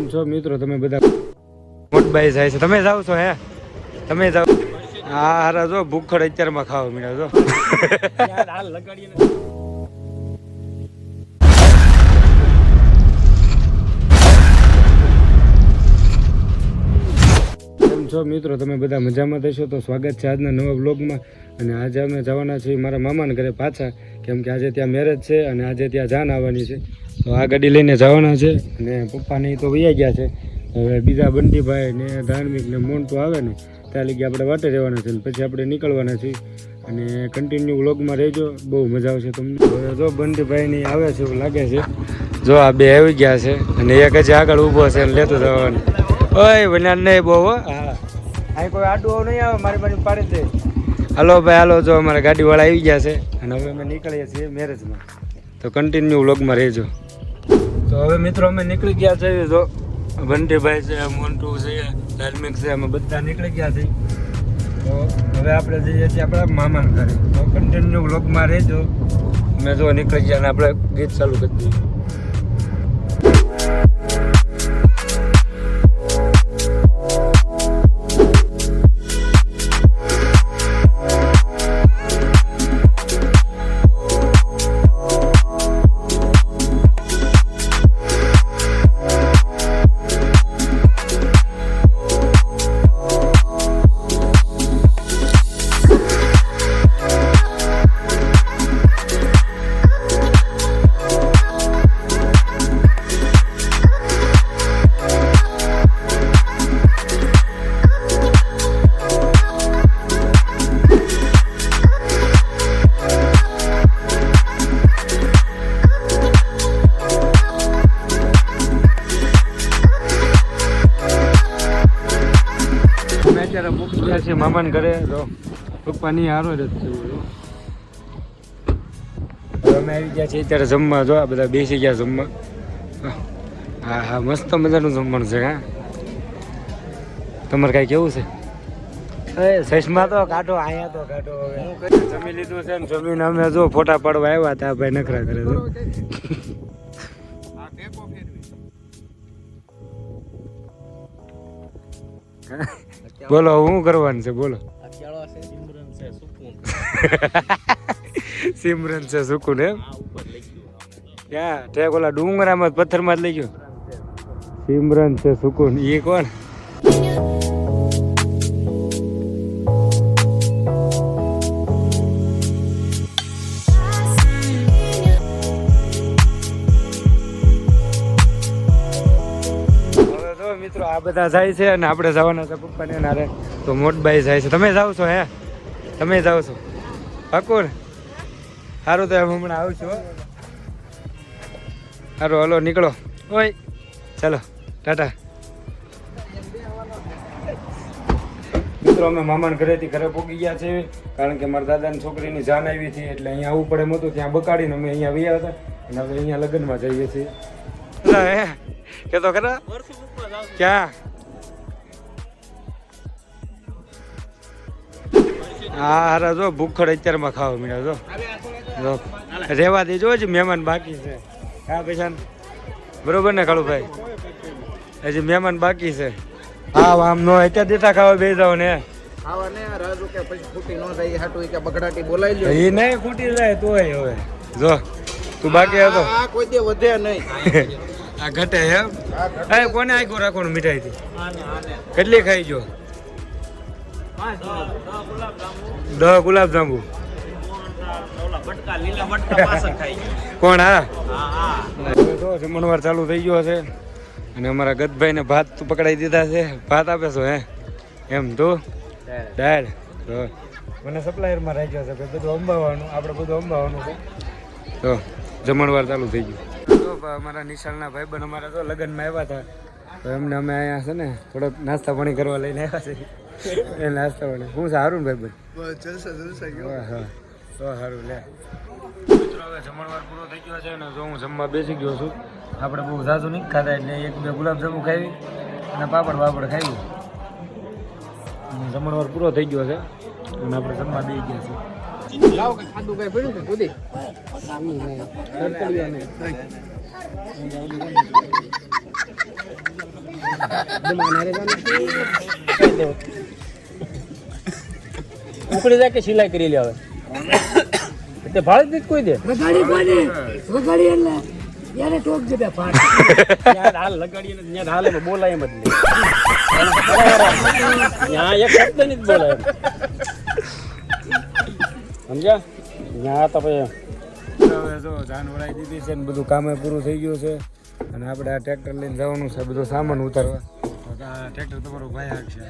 કેમ છો મિત્રો? તમે બધા મોટભાઈ જાય છે. તમે જાઓ છો, હે? તમે જાઓ હા, હારા જો, ભૂખડ અત્યારમાં ખાવા મીડા જો. છો મિત્રો? તમે બધા મજામાં થશો તો સ્વાગત છે આજના નવા બ્લોગમાં અને આજે અમે જવાના છીએ મારા મામાના ઘરે પાછા, કેમ કે આજે ત્યાં મેરેજ છે અને આજે ત્યાં જાન આવવાની છે. તો આ ગાડી લઈને જવાના છે અને પપ્પાને તો વૈયા ગયા છે. હવે બીજા બંટીભાઈ ને ધાર્મિક ને મોન્ટુ આવે ને ત્યાં લગી આપણે વાટે રહેવાના છે પછી આપણે નીકળવાના છીએ. અને કન્ટિન્યુ વ્લોગમાં રહેજો બહુ મજા આવશે તમને. હવે જો બંટીભાઈની આવે છે એવું લાગે છે જો આ બે આવી ગયા છે અને એક જ આગળ ઊભો છે અને લેતો જવાનું. ઓય બન્યા નહીં બહુ હો. હા. અહીં કોઈ આડું નહીં આવે મારી બાજુ પાડી દે હાલો ભાઈ હાલો જો અમારા ગાડીવાળા આવી ગયા છે. અને હવે અમે નીકળીએ છીએ મેરેજમાં. તો કન્ટિન્યુ વ્લોગમાં રહેજો. તો હવે મિત્રો અમે નીકળી ગયા છીએ તો ભંટીભાઈ છે, મોન્ટુ છે, ધાર્મિક છે, અમે બધા નીકળી ગયા છીએ. તો હવે આપણે જઈએ છીએ આપણા મામા ઘરે. તો કન્ટિન્યુ વ્લોગમાં રહેજો. અમે જો નીકળી ગયા અને આપણે ગીત ચાલુ કરી દઈએ. અત્યારે મૂકી ગયા છીએ મામાને ઘરે. તો પપ્પાની હારો જ છે. અમે આવી ગયા છીએ અત્યારે જમવા. જો આ બધા બેસી ગયા જમવા. હા હા મસ્ત મજાનું જમવાનું છે હા. તમારે કાંઈ કેવું છે? સસમા તો કાઢો અહીંયા તો કાઢો હવે. જમી લીધું છે જમીને અમે જો ફોટા પાડવા આવ્યા હતા ભાઈ નખરા કરે તો બોલો શું કરવાનું છે? બોલો. સિમરન છે સુકુન. એમ? ક્યાં? ઠેક ઓલા ડુંગરામાં પથ્થરમાં જ લઈ ગયો? સિમરન છે સુકુન. એ કોણ? મિત્રો આ બધા જાય છે અને આપણે જવાના છે પપ્પાને નારે તો મોટબાઈ જાય છે. તમે જાઓ છો હે? તમે જાઓ છો. પાકું ને સારું તો એમ હમણાં આવું છું. સારું હલો નીકળો. ઓય. ચાલો ટાટા. મિત્રો અમે મામાને ઘરેથી ઘરે પોગી ગયા છે કારણ કે મારા દાદાની છોકરીની જાન આવી હતી એટલે અહીંયા આવવું પડે હતું ત્યાં બકાડીને અમે અહીંયા આવ્યા હતા અને હવે અહીંયા લગ્નમાં જઈએ છીએ. કે તો ખરા? ક્યાં હા હારા જો ભૂખડ અત્યારમાં ખાવા મળ્યા જો. રેવા દેજો હજી મહેમાન બાકી છે. હા પૈસા બરોબર ને કાળુભાઈ હજી મહેમાન બાકી છે. હા આમ નો અત્યારે દેતા ખાવા બે જાવ ને. એ નહીં ખૂટી જાય તોય હવે. જો તું બાકી હતો. કોઈ દે વધે નહીં. આ ઘટે એમ? એ કોને આખું રાખવાનું મીઠાઈ થી કેટલી ખાઈ જો દહ ગુલાબ જાંબુ. કોણ હા? તો જમણવાર ચાલુ થઈ ગયો છે. અને અમારા ગતભાઈને ભાત તો પકડાઈ દીધા છે. ભાત આપે છો હે? એમ તો? દાળ. તો? મને સપ્લાયરમાં રાખ્યો છે બધું અંબાવાનું આપણે બધું અંબાવાનું છે. તો જમણવાર ચાલુ થઈ ગયું. ભા- અમારા નિશાળના ભાઈબંધ અમારા તો લગ્નમાં આવ્યા હતા. તો એમને અમે અહીંયા છે ને થોડોક નાસ્તા પાણી કરવા લઈને આવ્યા છે. એ નાસ્તા પાણી. હું સારું ભાઈબંધ જલસા જલસા હા હા તો સારું લે. મિત્રો હવે જમણવાર પૂરો થઈ ગયો છે ને જો હું જમવા બેસી ગયો છું આપણે બહુ ઝાઝુ નહીં ખાતા એટલે એક બે ગુલાબજાંબુ ખાવી અને પાપડ પાપડ ખાવી જમણવાર પૂરો થઈ ગયો છે અને આપણે જમવા બેસી ગયા છે લાવ કે ખાધું કઈ પડ્યું કે કુદી ઉકળી જાય કે સિલાઈ કરી લે હવે? તે ભાડે જ કોઈ દે. વગાડી કોને? વગાડી એટલે યાર ટોક દે બે ત્યાં હાલ લગાડીએ ને યાર હાલ બોલાય એમ જ નહીં. ત્યાં એક શબ્દ નહીં બોલાય. સમજ્યા? ના તો પછી હવે જો જાન વળાઈ દીધી છે ને બધું કામે પૂરું થઈ ગયું છે. અને આપણે આ ટ્રેક્ટર લઈને જવાનું છે, બધો સામાન ઉતારવા. ટ્રેક્ટર તમારો ભાઈ હાંકશે.